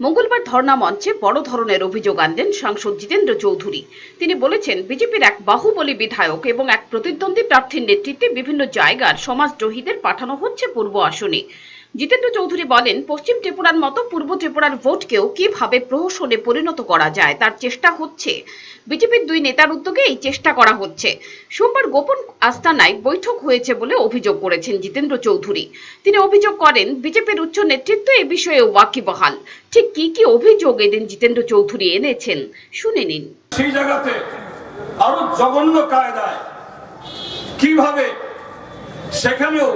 মঙ্গলবার ধর্ণা মঞ্চে বড় ধরনের অভিযোগ আনলেন সাংসদ জিতেন্দ্র চৌধুরী। তিনি বলেছেন, বিজেপির এক বাহুবলী বিধায়ক এবং এক প্রতিদ্বন্দ্বী প্রার্থীর নেতৃত্বে বিভিন্ন জায়গার সমাজদ্রোহীদের পাঠানো হচ্ছে পূর্ব আসনে। জিতেন্দ্র চৌধুরী বলেন, পশ্চিম ত্রিপুরার মতো পূর্ব ত্রিপুরার ভোটকেও কীভাবে প্রহসনে পরিণত করা যায় তার চেষ্টা হচ্ছে। বিজেপির দুই নেতার উদ্যোগে এই চেষ্টা করা হচ্ছে। সোমবার গোপন আস্তানায় বৈঠক হয়েছে বলে অভিযোগ করেছেন জিতেন্দ্র চৌধুরী। তিনি অভিযোগ করেন, বিজেপির উচ্চ নেতৃত্ব এ বিষয়ে ওয়াকিবহাল। ঠিক কি কি অভিযোগ এদিন জিতেন্দ্র চৌধুরী এনেছেন, শুনে নিন। সেই জায়গাতে আরও জঘন্য কায়দায় কীভাবে সেখানেও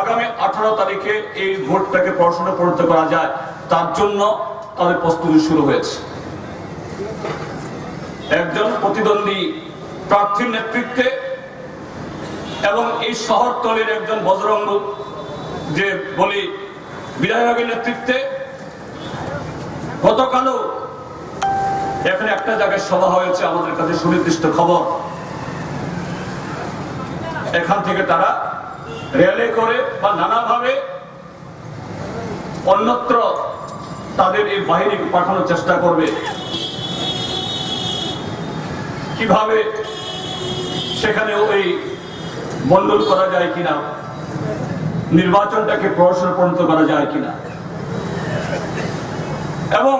আগামী আঠারো তারিখে এই ভোটটাকে পড়াশোনা পরিণত করা যায়, তার জন্য তাদের প্রস্তুতি শুরু হয়েছে। একজন প্রতিদ্বন্দ্বী প্রার্থীর নেতৃত্বে এবং এই শহরতলির একজন বজরঙ্গ যে বলি বিধায়কের নেতৃত্বে গতকালও এখানে একটা জায়গায় সভা হয়েছে, আমাদের কাছে সুনির্দিষ্ট খবর। এখান থেকে তারা রেলে করে বা নানাভাবে অন্যত্র তাদের এই বাহিনীকে পাঠানোর চেষ্টা করবে। কীভাবে সেখানে ওই মন্ডল করা যায় কিনা, নির্বাচনটাকে প্রহসন পরিণত করা যায় কিনা। এবং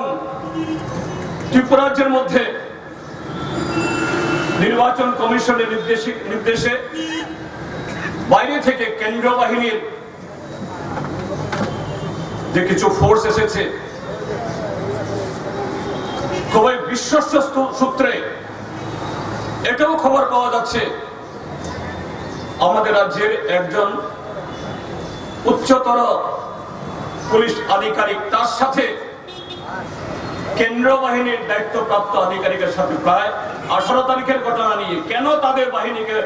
ত্রিপুরাজ্যের মধ্যে নির্বাচন কমিশনের নির্দেশে নির্দেশে বাইরে থেকে কেন্দ্রীয় বাহিনীর যে কিছু ফোর্স এসেছে, খুবই বিশ্বস্ত সূত্রে এটাও খবর পাওয়া যাচ্ছে। আমাদের রাজ্যের একজন উচ্চতর পুলিশ আধিকারিক, তার সাথে কেন্দ্র বাহিনীর দায়িত্বপ্রাপ্ত আধিকারিকের সাথে প্রায় আঠারো তারিখের ঘটনা নিয়ে কেন তাদের বাহিনীকে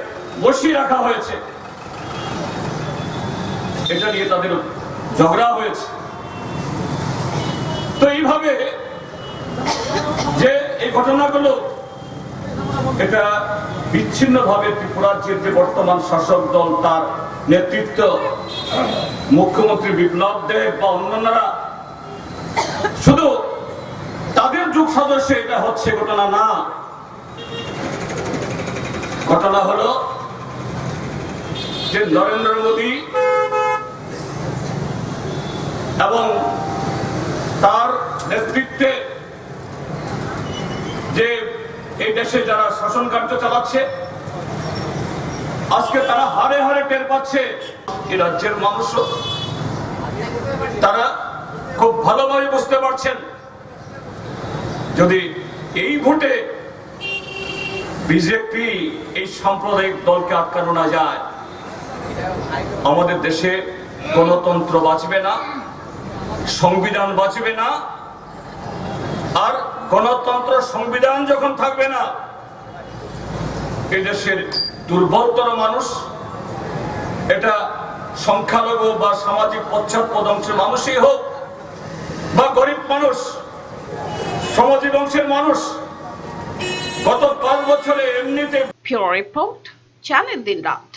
বসিয়ে রাখা হয়েছে? এটা নিয়ে তাদের ঝগড়া হয়েছে। তো এইভাবে যে এই ঘটনাগুলো এটা বিচ্ছিন্ন ভাবে ত্রিপুরাজ্যের যে বর্তমান শাসক দল, তার নেতৃত্ব মুখ্যমন্ত্রী বিপ্লব দেব বা অন্যান্যরা, শুধু তাদের যুগ সদস্য এটা হচ্ছে ঘটনা না। ঘটনা হলো যে নরেন্দ্র মোদী এবং তার নেতৃত্বে যে এই দেশে যারা শাসন কার্য চালাচ্ছে, আজকে তারা হারে হারে টের পাচ্ছে এই রাজ্যের মানুষ। তারা খুব ভালোভাবে বুঝতে পারছেন যদি এই ভোটে বিজেপি এই সাম্প্রদায়িক দলকে আটকানো না যায়, আমাদের দেশে গণতন্ত্র বাঁচবে না। সংবিধান বাঁচবে না, আর গণতন্ত্র সংবিধান যখন থাকবে না এই দেশের দুর্বলতর মানুষ, এটা সংখ্যালঘু বা সামাজিক পশ্চাৎপদ অংশের মানুষই হোক, বা গরিব মানুষ সামাজিক অংশের মানুষ, গত পাঁচ বছরে এমনিতে রিপোর্ট চ্যানেল দিন রাত।